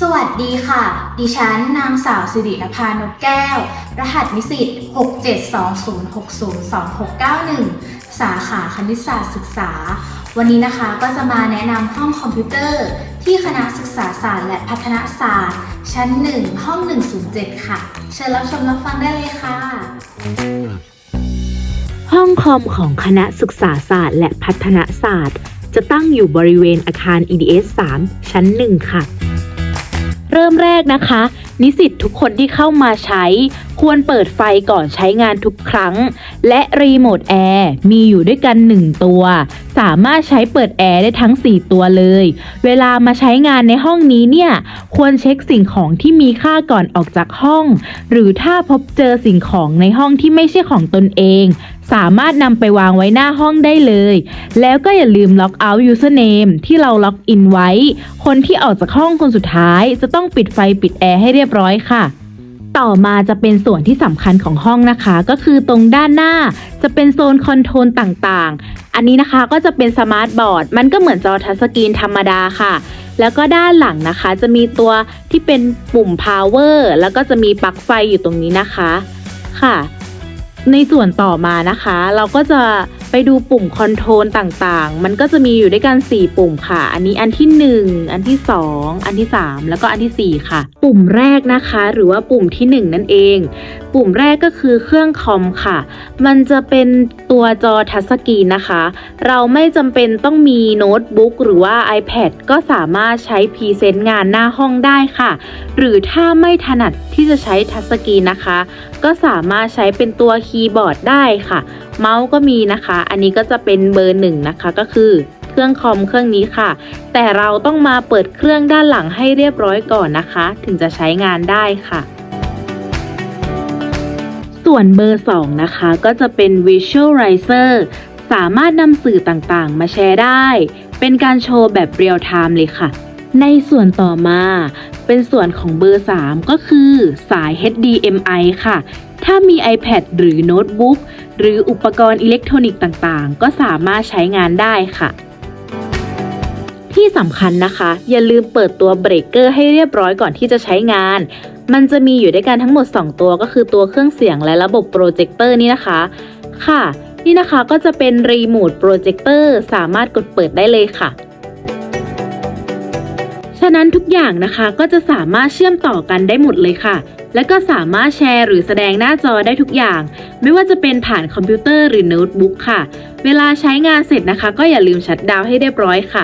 สวัสดีค่ะ ดิฉันนางสาวสิรินภานกแก้ว รหัสนิสิต 6720602691 สาขาคณิตศาสตร์ศึกษา วันนี้นะคะก็จะมาแนะนำห้องคอมพิวเตอร์ ที่คณะศึกษาศาสตร์และพัฒนาศาสตร์ ชั้น 1 ห้อง 107 ค่ะ เชิญรับชมรับฟังได้เลยค่ะ ห้องคอมของคณะศึกษาศาสตร์และพัฒนาศาสตร์ จะตั้งอยู่บริเวณอาคาร EDS 3 ชั้น 1 ค่ะ เริ่มแรกนะคะ นิสิตทุกคนที่เข้ามาใช้ ควรเปิดไฟก่อนใช้งานทุกครั้ง และรีโมทแอร์มีอยู่ด้วยกัน 1 ตัว สามารถใช้เปิดแอร์ได้ทั้ง 4 ตัวเลย เวลามาใช้งานในห้องนี้เนี่ย ควรเช็คสิ่งของที่มีค่าก่อนออกจากห้อง หรือถ้าพบเจอสิ่งของในห้องที่ไม่ใช่ของตนเอง สามารถนำไปวางไว้หน้าห้องได้เลย แล้วก็อย่าลืมล็อกเอาท์ username ที่เราล็อกอินไว้ คนที่ออกจากห้องคนสุดท้าย จะต้องปิดไฟปิดแอร์ให้เรียบร้อยค่ะ ต่อมาจะเป็นส่วนที่สำคัญของห้องนะคะ ก็คือตรงด้านหน้าจะเป็นโซนคอนโทรลต่างๆ อันนี้นะคะก็จะเป็นสมาร์ทบอร์ด มันก็เหมือนจอทัชสกรีนธรรมดาค่ะ แล้วก็ด้านหลังนะคะ จะมีตัวที่เป็นปุ่ม power แล้วก็จะมีปลั๊กไฟอยู่ตรงนี้นะคะ ค่ะ ในส่วนต่อมานะคะ เราก็จะไปดูปุ่มคอนโทรลต่างๆ มันก็จะมีอยู่ด้วยกัน 4 ปุ่มค่ะ อันนี้อันที่ 1 อันที่ 2 อันที่ 3 แล้วก็อันทีสี่ 4 ค่ะ ปุ่มแรกนะคะ หรือว่าปุ่มที่ 1 นั่นเอง ปุ่มแรกก็คือเครื่องคอมค่ะ มันจะเป็นตัวจอทัชสกรีนนะคะ เราไม่จำเป็นต้องมีโน้ตบุ๊กหรือว่า iPad ก็สามารถใช้พรีเซนต์งานหน้าห้องได้ค่ะ หรือถ้าไม่ถนัดที่จะใช้ทัชสกรีนนะคะ ก็สามารถใช้เป็นตัวคีย์บอร์ดได้ค่ะ เมาส์ก็มีนะคะ อันนี้ก็จะเป็นเบอร์หนึ่งนะคะก็คือเครื่องคอมเครื่องนี้ค่ะ แต่เราต้องมาเปิดเครื่องด้านหลังให้เรียบร้อยก่อนนะคะ ถึงจะใช้งานได้ค่ะ ส่วนเบอร์ 2 นะคะ ก็จะเป็น Visualizer สามารถนำสื่อต่างๆ มาแชร์ได้ เป็นการโชว์แบบเรียลไทม์เลยค่ะ ในส่วนต่อมา เป็นส่วนของเบอร์ 3 ก็คือสาย HDMI ค่ะ ถ้ามี iPad หรือโน้ตบุ๊กหรืออุปกรณ์อิเล็กทรอนิกส์ต่างๆ ก็สามารถใช้งานได้ค่ะที่สำคัญนะคะ อย่าลืมเปิดตัวเบรกเกอร์ให้เรียบร้อยก่อนที่จะใช้งาน มันจะมีอยู่ด้วยกันทั้งหมด 2 ตัวก็คือตัวเครื่องเสียงและระบบโปรเจคเตอร์นี่นะคะ ค่ะ นี่นะคะก็จะเป็นรีโมทโปรเจคเตอร์สามารถกดเปิดได้เลยค่ะ ฉะนั้นทุกอย่างนะคะก็จะสามารถเชื่อมต่อกันได้หมดเลยค่ะ และก็สามารถแชร์หรือแสดงหน้าจอได้ทุกอย่าง ไม่ว่าจะเป็นผ่านคอมพิวเตอร์หรือโน้ตบุ๊กค่ะ เวลาใช้งานเสร็จนะคะ ก็อย่าลืมชัดดาวให้เรียบร้อยค่ะ